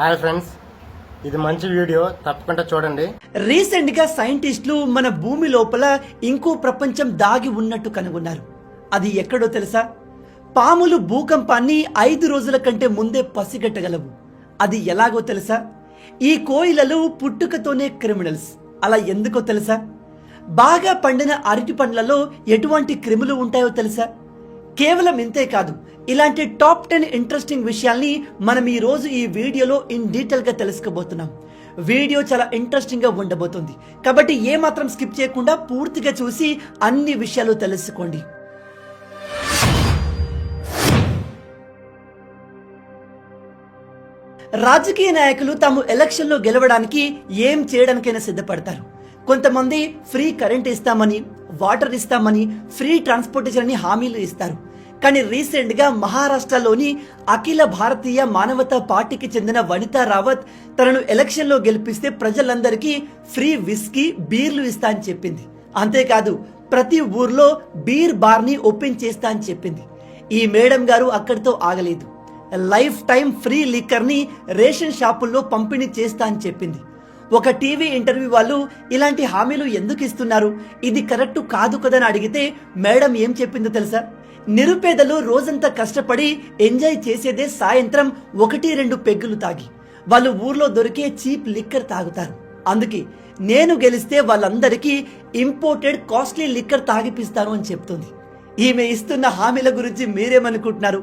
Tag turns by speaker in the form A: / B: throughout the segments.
A: Hi friends ఇది మంచి video తప్పకుండా చూడండి.
B: రీసెంట్గా సైంటిస్టులు మన భూమి లోపల ఇంకో ప్రపంచం దాగి ఉన్నట్టు కనుగొన్నారు. అది ఎక్కడో తెలుసా? పాములు భూకంపాన్ని ఐదు రోజుల కంటే ముందే పసిగట్టగలవు. అది ఎలాగో తెలుసా? ఈ కోయిలలు పుట్టుకతోనే క్రిమినల్స్ అలా ఎందుకో తెలుసా? బాగా పండిన అరటి పండ్లలో ఎటువంటి క్రిములు ఉంటాయో తెలుసా? కేవలం ఇంతే కాదు ఇలాంటి టాప్ టెన్ ఇంట్రెస్టింగ్ విషయాల్ని మనం ఈ రోజు ఈ వీడియోలో ఇన్ డీటెయిల్గా తెలుసుకోబోతున్నాం. వీడియో చాలా ఇంట్రెస్టింగ్గా ఉండబోతుంది. కాబట్టి ఏ మాత్రం స్కిప్ చేయకుండా పూర్తిగా చూసి అన్ని విషయాలు తెలుసుకోండి. రాజకీయ నాయకులు తాము ఎలక్షన్లో గెలవడానికి ఏం చేయడానికైనా సిద్ధపడతారు. కొంతమంది ఫ్రీ కరెంట్ ఇస్తామని వాటర్ ఇస్తామని ఫ్రీ ట్రాన్స్పోర్టేషన్ అని హామీలు ఇస్తారు. కానీ రీసెంట్గా మహారాష్ట్రలోని అఖిల భారతీయ మానవతా పార్టీకి చెందిన వనితా రావత్ తనను ఎలక్షన్లో గెలిపిస్తే ప్రజలందరికీ ఫ్రీ విస్కీ బీర్లు ఇస్తా అని చెప్పింది. అంతేకాదు ప్రతి ఊర్లో బీర్ బార్ని ఓపెన్ చేస్తా అని చెప్పింది. ఈ మేడం గారు అక్కడితో ఆగలేదు. లైఫ్ టైం ఫ్రీ లిక్కర్ని రేషన్ షాపుల్లో పంపిణీ చేస్తా అని చెప్పింది. ఒక టీవీ ఇంటర్వ్యూ వాళ్ళు ఇలాంటి హామీలు ఎందుకు ఇస్తున్నారు? ఇది కరెక్ట్ కాదు కదని అడిగితే మేడం ఏం చెప్పిందో తెలుసా? నిరుపేదలు రోజంతా కష్టపడి ఎంజాయ్ చేసేదే సాయంత్రం ఒకటి రెండు పెగ్గులు తాగి. వాళ్ళు ఊర్లో దొరికే చీప్ లిక్కర్ తాగుతారు. అందుకే నేను గెలిస్తే వాళ్ళందరికీ ఇంపోర్టెడ్ కాస్ట్లీ లిక్కర్ తాగిపిస్తాను అని చెప్తుంది. ఈమె ఇస్తున్న హామీల గురించి మీరేమనుకుంటున్నారు?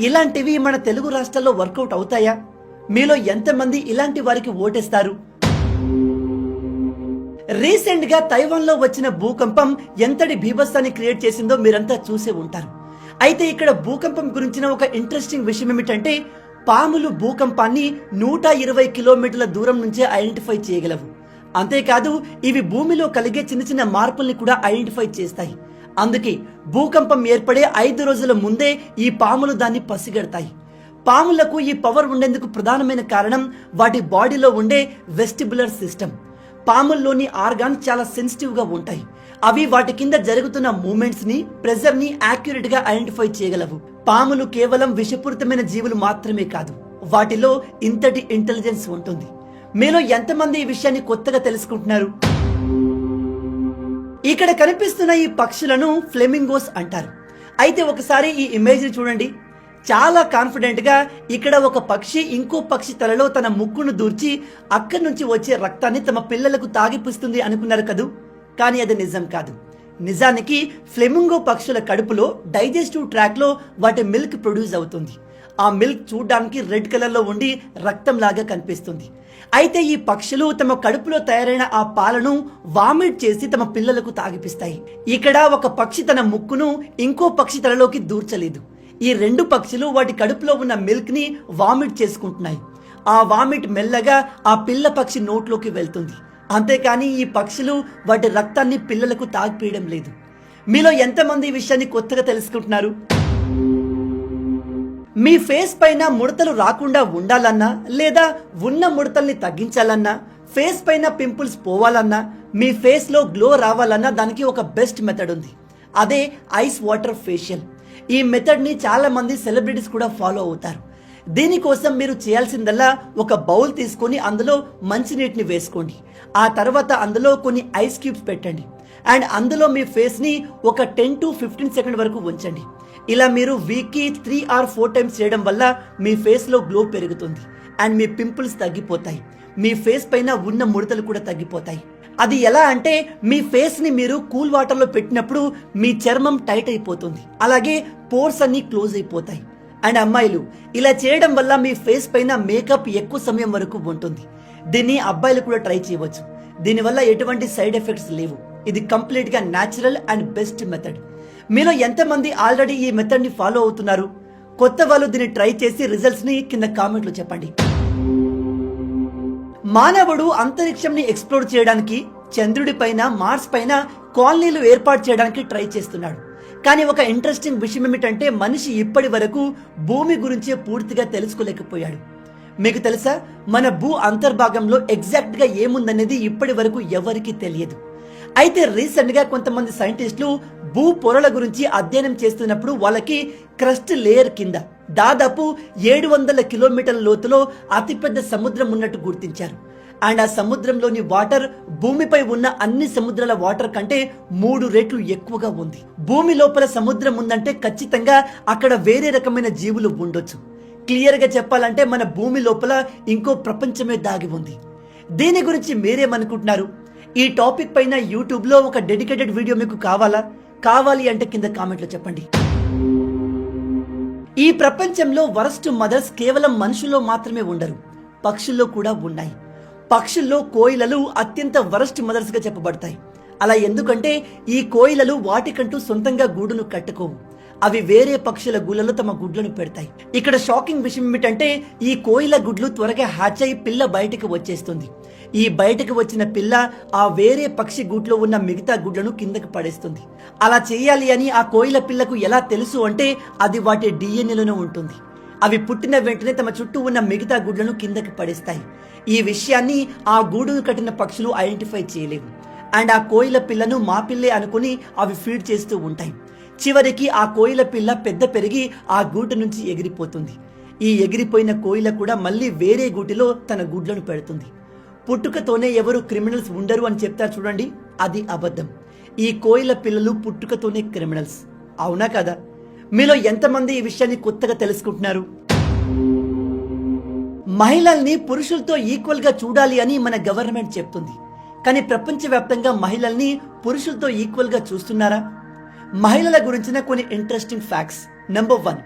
B: ఇలాంటివి మన తెలుగు రాష్ట్రాల్లో వర్కౌట్ అవుతాయా? మీలో ఎంతమంది ఇలాంటి వారికి ఓటేస్తారు? రీసెంట్గా తైవాన్లో వచ్చిన భూకంపం ఎంతటి భీభత్సాన్ని క్రియేట్ చేసిందో మీరంతా చూసే ఉంటారు. అయితే ఇక్కడ భూకంపం గురించిన ఒక ఇంట్రెస్టింగ్ విషయం ఏమిటంటే పాములు భూకంపాన్ని నూట ఇరవై కిలోమీటర్ల దూరం నుంచే ఐడెంటిఫై చేయగలవు. అంతేకాదు ఇవి భూమిలో కలిగే చిన్న చిన్న మార్పుల్ని కూడా ఐడెంటిఫై చేస్తాయి. అందుకే భూకంపం ఏర్పడే ఐదు రోజుల ముందే ఈ పాములు దాన్ని పసిగడతాయి. పాములకు ఈ పవర్ ఉండేందుకు ప్రధానమైన కారణం వాటి బాడీలో ఉండే వెస్టిబులర్ సిస్టమ్ పాముల్లోని ఆర్గాన్ చాలా సెన్సిటివ్గా ఉంటాయి. అవి వాటి కింద జరుగుతున్న మూమెంట్స్ని ప్రెజర్ని యాక్యురేట్గా ఐడెంటిఫై చేయగలవు. పాములు కేవలం విషపూరితమైన జీవులు మాత్రమే కాదు వాటిలో ఇంతటి ఇంటెలిజెన్స్ ఉంటుంది. మీలో ఎంతమంది ఈ విషయాన్ని కొత్తగా తెలుసుకుంటున్నారు? ఇక్కడ కనిపిస్తున్న ఈ పక్షులను ఫ్లెమింగోస్ అంటారు. అయితే ఒకసారి ఈ ఇమేజ్ని చూడండి. చాలా కాన్ఫిడెంట్గా ఇక్కడ ఒక పక్షి ఇంకో పక్షి తలలో తన ముక్కును దూర్చి అక్కడి నుంచి వచ్చే రక్తాన్ని తమ పిల్లలకు తాగిపిస్తుంది అనుకున్నారు కదూ. కానీ అది నిజం కాదు. నిజానికి ఫ్లెమింగో పక్షుల కడుపులో డైజెస్టివ్ ట్రాక్లో వాటి మిల్క్ ప్రొడ్యూస్ అవుతుంది. ఆ మిల్క్ చూడడానికి రెడ్ కలర్లో ఉండి రక్తం లాగా కనిపిస్తుంది. అయితే ఈ పక్షులు తమ కడుపులో తయారైన ఆ పాలను వామిట్ చేసి తమ పిల్లలకు తాగిపిస్తాయి. ఇక్కడ ఒక పక్షి తన ముక్కును ఇంకో పక్షి తలలోకి దూర్చలేదు. ఈ రెండు పక్షులు వాటి కడుపులో ఉన్న మిల్క్ని వామిట్ చేసుకుంటున్నాయి. ఆ వామిట్ మెల్లగా ఆ పిల్ల పక్షి నోట్లోకి వెళ్తుంది. అంతేకాని ఈ పక్షులు వాటి రక్తాన్ని పిల్లలకు తాగిపీయడం లేదు. మీలో ఎంతమంది ఈ విషయాన్ని కొత్తగా తెలుసుకుంటున్నారు? మీ ఫేస్ పైన ముడతలు రాకుండా ఉండాలన్నా లేదా ఉన్న ముడతల్ని తగ్గించాలన్నా ఫేస్ పైన పింపుల్స్ పోవాలన్నా మీ ఫేస్లో గ్లో రావాలన్నా దానికి ఒక బెస్ట్ మెథడ్ ఉంది. అదే ఐస్ వాటర్ ఫేషియల్. ఈ మెథడ్ని చాలామంది సెలబ్రిటీస్ కూడా ఫాలో అవుతారు. దీనికోసం మీరు చేయాల్సిందల్లా ఒక బౌల్ తీసుకొని అందులో మంచినీటిని వేసుకోండి. ఆ తర్వాత అందులో కొన్ని ఐస్ క్యూబ్స్ పెట్టండి. అండ్ అందులో మీ ఫేస్ని ఒక టెన్ టు ఫిఫ్టీన్ సెకండ్ వరకు ఉంచండి. ఇలా మీరు వీక్కి త్రీ ఆర్ ఫోర్ టైమ్స్ చేయడం వల్ల మీ ఫేస్లో గ్లో పెరుగుతుంది. అండ్ మీ పింపుల్స్ తగ్గిపోతాయి. మీ ఫేస్ పైన ఉన్న ముడతలు కూడా తగ్గిపోతాయి. అది ఎలా అంటే మీ ఫేస్ని మీరు కూల్ వాటర్లో పెట్టినప్పుడు మీ చర్మం టైట్ అయిపోతుంది. అలాగే పోర్స్ అన్ని క్లోజ్ అయిపోతాయి. అండ్ అమ్మాయిలు ఇలా చేయడం వల్ల మీ ఫేస్ పైన మేకప్ ఎక్కువ సమయం వరకు ఉంటుంది. దీన్ని అబ్బాయిలు కూడా ట్రై చేయవచ్చు. దీనివల్ల ఎటువంటి సైడ్ ఎఫెక్ట్స్ లేవు. ఇది కంప్లీట్గా న్యాచురల్ అండ్ బెస్ట్ మెథడ్. మీలో ఎంతమంది ఆల్రెడీ ఈ మెథడ్ని ఫాలో అవుతున్నారు? కొత్త వాళ్ళు దీన్ని ట్రై చేసి రిజల్ట్స్ని కింద కామెంట్లో చెప్పండి. మానవుడు అంతరిక్షంని ఎక్స్ప్లోర్ చేయడానికి చంద్రుడి పైన మార్స్ పైన కాలనీలు ఏర్పాటు చేయడానికి ట్రై చేస్తున్నాడు. కానీ ఒక ఇంట్రెస్టింగ్ విషయం ఏమిటంటే మనిషి ఇప్పటి వరకు భూమి గురించే పూర్తిగా తెలుసుకోలేకపోయాడు. మీకు తెలుసా? మన భూ అంతర్భాగంలో ఎగ్జాక్ట్గా ఏముందనేది ఇప్పటి వరకు ఎవరికీ తెలియదు. అయితే రీసెంట్గా కొంతమంది సైంటిస్టులు భూ పొరల గురించి అధ్యయనం చేస్తున్నప్పుడు వాళ్ళకి క్రస్ట్ లేయర్ కింద దాదాపు ఏడు వందల కిలోమీటర్ల లోతులో అతిపెద్ద సముద్రం ఉన్నట్టు గుర్తించారు. అండ్ ఆ సముద్రంలోని వాటర్ భూమిపై ఉన్న అన్ని సముద్రాల వాటర్ కంటే మూడు రెట్లు ఎక్కువగా ఉంది. భూమి లోపల సముద్రం ఉందంటే ఖచ్చితంగా అక్కడ వేరే రకమైన జీవులు ఉండొచ్చు. క్లియర్గా చెప్పాలంటే మన భూమి లోపల ఇంకో ప్రపంచమే దాగి ఉంది. దీని గురించి మీరేమనుకుంటున్నారు ఈ టాపిక్ పైన యూట్యూబ్లో ఒక డెడికేటెడ్ వీడియో మీకు కావాలా? కావాలి అంటే కింద కామెంట్లో చెప్పండి. ఈ ప్రపంచంలో వరస్ట్ మదర్స్ కేవలం మనుషుల్లో మాత్రమే ఉండరు. పక్షుల్లో కూడా ఉన్నాయి. పక్షుల్లో కోయిలలు అత్యంత వరస్ట్ మదర్స్గా చెప్పబడతాయి. అలా ఎందుకంటే ఈ కోయిలలు వాటికంటూ సొంతంగా గూడును కట్టుకోవు. అవి వేరే పక్షుల గుళ్ళలో తమ గుడ్లను పెడతాయి. ఇక్కడ షాకింగ్ విషయం ఏమిటంటే ఈ కోయిల గుడ్లు త్వరగా హ్యాచ్ అయి పిల్ల బయటకు వచ్చేస్తుంది. ఈ బయటకు వచ్చిన పిల్ల ఆ వేరే పక్షి గుడ్లో ఉన్న మిగతా గుడ్లను కిందకు పడేస్తుంది. అలా చేయాలి అని ఆ కోయిల పిల్లకు ఎలా తెలుసు అంటే అది వాటి డిఎన్ఏలోనే ఉంటుంది. అవి పుట్టిన వెంటనే తమ చుట్టూ ఉన్న మిగతా గుడ్లను కిందకి పడేస్తాయి. ఈ విషయాన్ని ఆ గూడును కట్టిన పక్షులు ఐడెంటిఫై చేయలేవు. అండ్ ఆ కోయిల పిల్లను మా పిల్లే అనుకుని అవి ఫీడ్ చేస్తూ ఉంటాయి. చివరికి ఆ కోయిల పిల్ల పెద్ద పెరిగి ఆ గూటి నుంచి ఎగిరిపోతుంది. ఈ ఎగిరిపోయిన కోయిల కూడా మళ్ళీ వేరే గూటిలో తన గుడ్లను పెడుతుంది. పుట్టుకతోనే ఎవరు క్రిమినల్స్ ఉండరు అని చెప్తారు చూడండి. అది అబద్ధం. ఈ కోయిల పిల్లలు పుట్టుకతోనే క్రిమినల్స్. అవునా కదా? మీలో ఎంతమంది ఈ విషయాన్ని కొత్తగా తెలుసుకుంటున్నారు? మహిళల్ని పురుషులతో ఈక్వల్గా చూడాలి అని మన గవర్నమెంట్ చెప్తుంది. కానీ ప్రపంచవ్యాప్తంగా మహిళల్ని పురుషులతో ఈక్వల్గా చూస్తున్నారా? మహిళల గురించిన కొన్ని ఇంట్రెస్టింగ్ ఫ్యాక్ట్స్. నెంబర్ వన్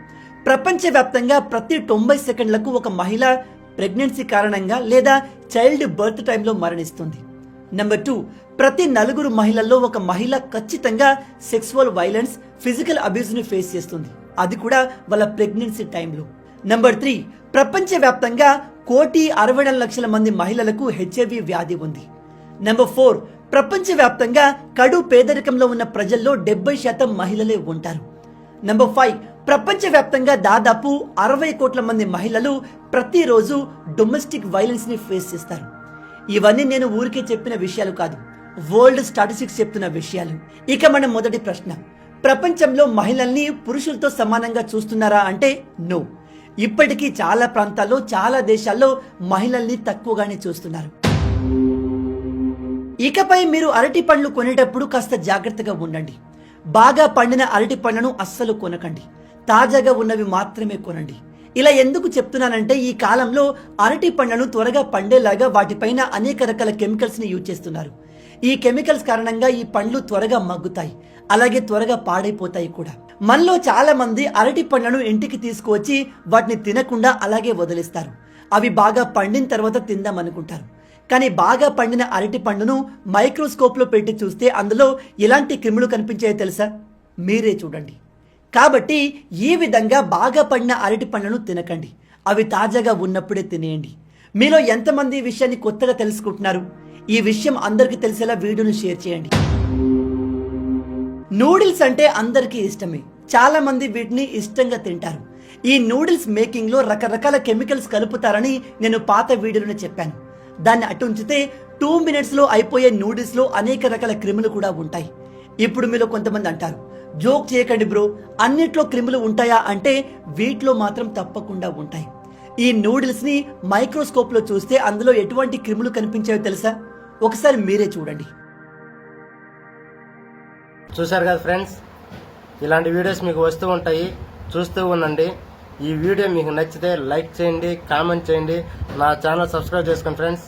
B: ప్రపంచవ్యాప్తంగా ప్రతి తొంభై సెకండ్లకు ఒక మహిళ ప్రెగ్నెన్సీ కారణంగా లేదా చైల్డ్ బర్త్ టైంలో మరణిస్తుంది. నెంబర్ టూ ప్రతి నలుగురు మహిళల్లో ఒక మహిళ ఖచ్చితంగా సెక్సువల్ వైలెన్స్ ఫిజికల్ అబ్యూస్ని ఫేస్ చేస్తుంది. అది కూడా వాళ్ళ ప్రెగ్నెన్సీ టైంలో నెంబర్ త్రీ ప్రపంచవ్యాప్తంగా కోటి అరవై నాలుగు లక్షల మంది మహిళలకు హెచ్ఐవి వ్యాధి ఉంది. నెంబర్ ఫోర్ ప్రపంచవ్యాప్తంగా కడు పేదరికంలో ఉన్న ప్రజల్లో డెబ్బై శాతం మహిళలే ఉంటారు. నెంబర్ ఫైవ్ ప్రపంచవ్యాప్తంగా దాదాపు అరవై కోట్ల మంది మహిళలు ప్రతిరోజు డొమెస్టిక్ వైలెన్స్ని ఫేస్ చేస్తారు. ఇవన్నీ నేను ఊరికే చెప్పిన విషయాలు కాదు. వరల్డ్ స్టాటిస్టిక్స్ చెప్తున్న విషయాలు. ఇక మన మొదటి ప్రశ్న. ప్రపంచంలో మహిళల్ని పురుషులతో సమానంగా చూస్తున్నారా అంటే నో. ఇప్పటికీ చాలా ప్రాంతాల్లో చాలా దేశాల్లో మహిళల్ని తక్కువగానే చూస్తున్నారు. ఇకపై మీరు అరటి పండ్లు కొనేటప్పుడు కాస్త జాగ్రత్తగా ఉండండి. బాగా పండిన అరటి పండ్లను అస్సలు కొనకండి. తాజాగా ఉన్నవి మాత్రమే కొనండి. ఇలా ఎందుకు చెప్తున్నానంటే ఈ కాలంలో అరటి పండ్లను త్వరగా పండేలాగా వాటిపైన అనేక రకాల కెమికల్స్ని యూజ్ చేస్తున్నారు. ఈ కెమికల్స్ కారణంగా ఈ పండ్లు త్వరగా మగ్గుతాయి. అలాగే త్వరగా పాడైపోతాయి కూడా. మనలో చాలా మంది అరటి పండ్లను ఇంటికి తీసుకువచ్చి వాటిని తినకుండా అలాగే వదిలేస్తారు. అవి బాగా పండిన తర్వాత తిందాం అనుకుంటారు. కానీ బాగా పండిన అరటి పండును మైక్రోస్కోప్లో పెట్టి చూస్తే అందులో ఎలాంటి క్రిములు కనిపించాయో తెలుసా? మీరే చూడండి. కాబట్టి ఈ విధంగా బాగా పడిన అరటి పండ్లను తినకండి. అవి తాజాగా ఉన్నప్పుడే తినేయండి. మీలో ఎంతమంది ఈ విషయాన్ని కొత్తగా తెలుసుకుంటున్నారు? ఈ విషయం అందరికీ తెలిసేలా వీడియోను షేర్ చేయండి. నూడిల్స్ అంటే అందరికీ ఇష్టమే. చాలా మంది వీటిని ఇష్టంగా తింటారు. ఈ నూడిల్స్ మేకింగ్లో రకరకాల కెమికల్స్ కలుపుతారని నేను పాత వీడియోలో చెప్పాను. దాన్ని అటు ఉంచితే టూ మినిట్స్లో అయిపోయే నూడిల్స్లో అనేక రకాల క్రిములు కూడా ఉంటాయి. ఇప్పుడు మీలో కొంతమంది అంటారు జోక్ చేయకండి బ్రో. అన్నిట్లో క్రిములు ఉంటాయా అంటే వీటిలో మాత్రం తప్పకుండా ఉంటాయి. ఈ నూడిల్స్ని మైక్రోస్కోప్లో చూస్తే అందులో ఎటువంటి క్రిములు కనిపించాయో తెలుసా? ఒకసారి మీరే చూడండి.
A: చూశారు కదా ఫ్రెండ్స్? ఇలాంటి వీడియోస్ మీకు వస్తూ ఉంటాయి. చూస్తూ ఉండండి. ఈ వీడియో మీకు నచ్చితే లైక్ చేయండి కామెంట్ చేయండి. నా ఛానల్ సబ్స్క్రైబ్ చేసుకోండి ఫ్రెండ్స్.